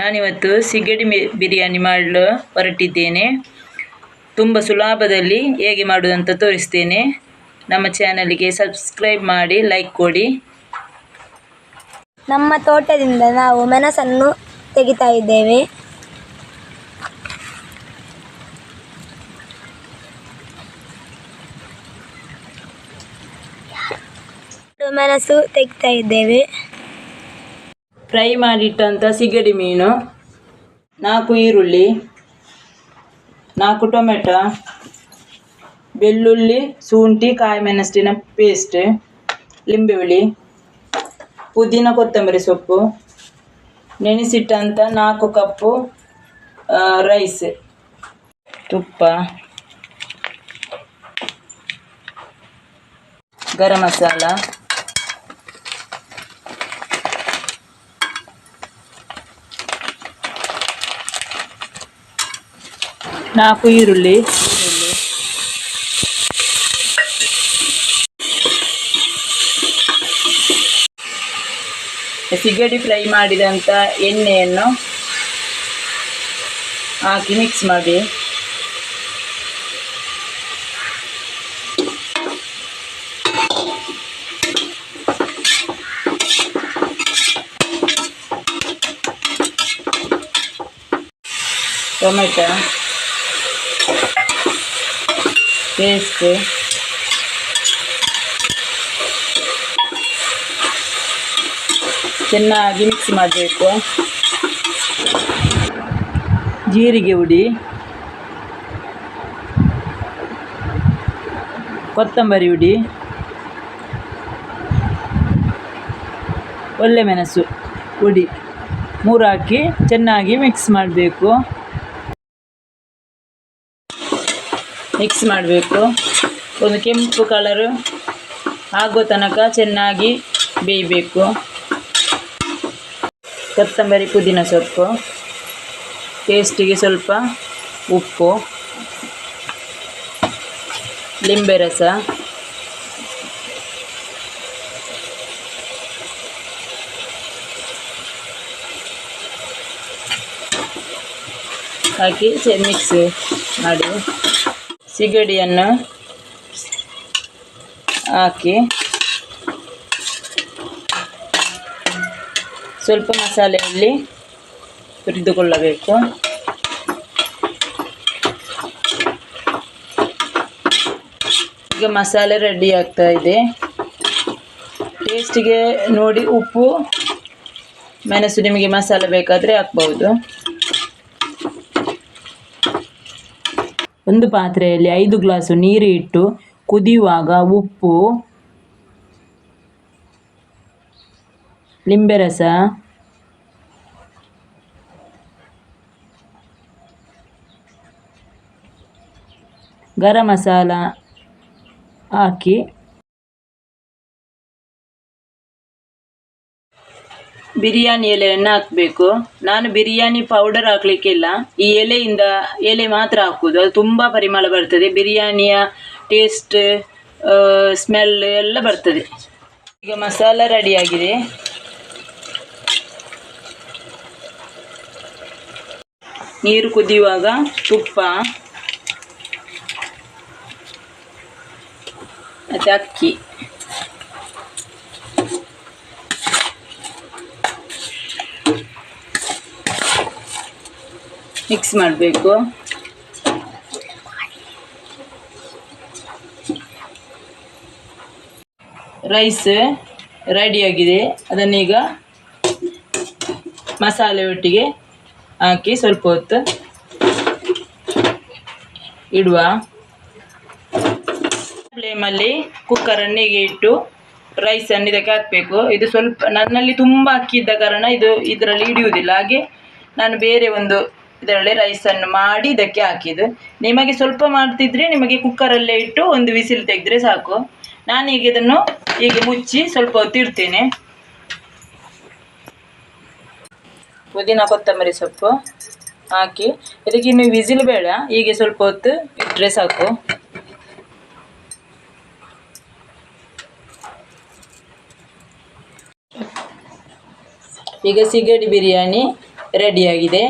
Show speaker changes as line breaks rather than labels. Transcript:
ನಾನಿವತ್ತು ಸಿಗಡಿ ಬಿರಿಯಾನಿ ಮಾಡಲು ಹೊರಟಿದ್ದೇನೆ. ತುಂಬ ಸುಲಭದಲ್ಲಿ ಹೇಗೆ ಮಾಡುವುದಂತ ತೋರಿಸ್ತೇನೆ. ನಮ್ಮ ಚಾನಲ್ಗೆ ಸಬ್ಸ್ಕ್ರೈಬ್ ಮಾಡಿ, ಲೈಕ್ ಕೊಡಿ.
ನಮ್ಮ ತೋಟದಿಂದ ನಾವು ಮೆಣಸನ್ನು ತೆಗಿತಾ ಇದ್ದೇವೆ. ಮೆಣಸು ತೆಗಿತಾ ಇದ್ದೇವೆ.
ಫ್ರೈ ಮಾಡಿಟ್ಟಂಥ ಸಿಗಡಿ ಮೀನು, ನಾಲ್ಕು ಈರುಳ್ಳಿ, ನಾಲ್ಕು ಟೊಮೆಟೊ, ಬೆಳ್ಳುಳ್ಳಿ, ಶುಂಠಿ ಕಾಯಿ ಮೆಣಸಿನ ಪೇಸ್ಟ್ ಲಿಂಬೆ ಹುಳಿ ಪುದೀನ ಕೊತ್ತಂಬರಿ ಸೊಪ್ಪು ನೆನೆಸಿಟ್ಟಂಥ ನಾಲ್ಕು ಕಪ್ಪು ರೈಸ್ ತುಪ್ಪ, ಗರಂ ಮಸಾಲ. ನಾಲ್ಕು ಈರುಳ್ಳಿ. ಸಿಗಡಿ ಫ್ರೈ ಮಾಡಿದಂಥ ಎಣ್ಣೆಯನ್ನು ಹಾಕಿ ಮಿಕ್ಸ್ ಮಾಡಿ. ಟೊಮೆಟೊ. ಪೇಸ್ಟ್ ಚೆನ್ನಾಗಿ ಮಿಕ್ಸ್ ಮಾಡಬೇಕು ಜೀರಿಗೆ ಹುಡಿ. ಕೊತ್ತಂಬರಿ ಹುಡಿ. ಒಳ್ಳೆ ಮೆಣಸು ಹುಡಿ. ಮೂರು ಹಾಕಿ ಚೆನ್ನಾಗಿ ಮಿಕ್ಸ್ ಮಾಡಬೇಕು. ಮಿಕ್ಸ್ ಮಾಡಬೇಕು. ಒಂದು ಕೆಂಪು ಕಲರು ಆಗೋ ತನಕ ಚೆನ್ನಾಗಿ ಬೇಯಬೇಕು. ಕೊತ್ತಂಬರಿ, ಪುದೀನ ಸೊಪ್ಪು. ಟೇಸ್ಟಿಗೆ ಸ್ವಲ್ಪ ಉಪ್ಪು. ಲಿಂಬೆ ರಸ. ಹಾಕಿ ಮಿಕ್ಸ್ ಮಾಡಿ. ಸಿಗಡಿಯನ್ನು ಹಾಕಿ. ಸ್ವಲ್ಪ ಮಸಾಲೆಯಲ್ಲಿ ಹುರಿದುಕೊಳ್ಳಬೇಕು. ಈಗ ಮಸಾಲೆ ರೆಡಿ ಆಗ್ತಾ ಇದೆ. ಟೇಸ್ಟಿಗೆ ನೋಡಿ ಉಪ್ಪು, ಮೆಣಸು ನಿಮಗೆ ಮಸಾಲೆ ಬೇಕಾದರೆ ಹಾಕ್ಬಹುದು. ಒಂದು ಪಾತ್ರೆಯಲ್ಲಿ ಐದು ಗ್ಲಾಸು ನೀರು ಇಟ್ಟು ಕುದಿಯುವಾಗ ಉಪ್ಪು ಲಿಂಬೆ ರಸ ಗರಂ ಮಸಾಲ ಹಾಕಿ ಬಿರಿಯಾನಿ ಎಲೆಯನ್ನು ಹಾಕಬೇಕು. ನಾನು ಬಿರಿಯಾನಿ ಪೌಡರ್ ಹಾಕಲಿಕ್ಕಿಲ್ಲ. ಈ ಎಲೆಯಿಂದ ಎಲೆ ಮಾತ್ರ ಹಾಕುವುದು ಅದು ತುಂಬ ಪರಿಮಳ ಬರ್ತದೆ. ಬಿರಿಯಾನಿಯ ಟೇಸ್ಟ್ ಸ್ಮೆಲ್ ಎಲ್ಲ ಬರ್ತದೆ. ಈಗ ಮಸಾಲ ರೆಡಿಯಾಗಿದೆ ನೀರು ಕುದಿಯುವಾಗ ತುಪ್ಪ. ಮತ್ತು ಅಕ್ಕಿ. ಮಿಕ್ಸ್ ಮಾಡಬೇಕು. ರೈಸ್ ರೆಡಿಯಾಗಿದೆ ಅದನ್ನೀಗ ಮಸಾಲೆ ಒಟ್ಟಿಗೆ ಹಾಕಿ ಸ್ವಲ್ಪ ಹೊತ್ತು ಇಡುವ. ಫ್ಲೇಮಲ್ಲಿ ಕುಕ್ಕರ್ ಅನ್ನಿಗೆ ಇಟ್ಟು ರೈಸನ್ನು ಇದಕ್ಕೆ ಹಾಕಬೇಕು. ಇದು ಸ್ವಲ್ಪ ನನ್ನಲ್ಲಿ ತುಂಬ ಅಕ್ಕಿ ಇದ್ದ ಕಾರಣ ಇದು ಇದರಲ್ಲಿ ಹಿಡಿಯುವುದಿಲ್ಲ. ಹಾಗೆ ನಾನು ಬೇರೆ ಒಂದು ಇದರಲ್ಲಿ ರೈಸನ್ನು ಮಾಡಿ ಇದಕ್ಕೆ ಹಾಕಿದ್ದು. ನಿಮಗೆ ಸ್ವಲ್ಪ ಮಾಡ್ತಿದ್ರೆ ನಿಮಗೆ ಕುಕ್ಕರಲ್ಲೇ ಇಟ್ಟು ಒಂದು ವಿಸಿಲ್ ತೆಗೆದ್ರೆ ಸಾಕು. ನಾನೀಗ ಇದನ್ನು ಹೀಗೆ ಮುಚ್ಚಿ ಸ್ವಲ್ಪ ಹೊತ್ತು ಇಡ್ತೇನೆ. ಪುದೀನ, ಕೊತ್ತಂಬರಿ ಸೊಪ್ಪು ಹಾಕಿ. ಇದಕ್ಕೆ ಇನ್ನು ವಿಸಿಲ್ ಬೇಡ. ಹೀಗೆ ಸ್ವಲ್ಪ ಹೊತ್ತು ಇಟ್ಟರೆ ಸಾಕು. ಈಗ ಸಿಗಡಿ ಬಿರಿಯಾನಿ ರೆಡಿಯಾಗಿದೆ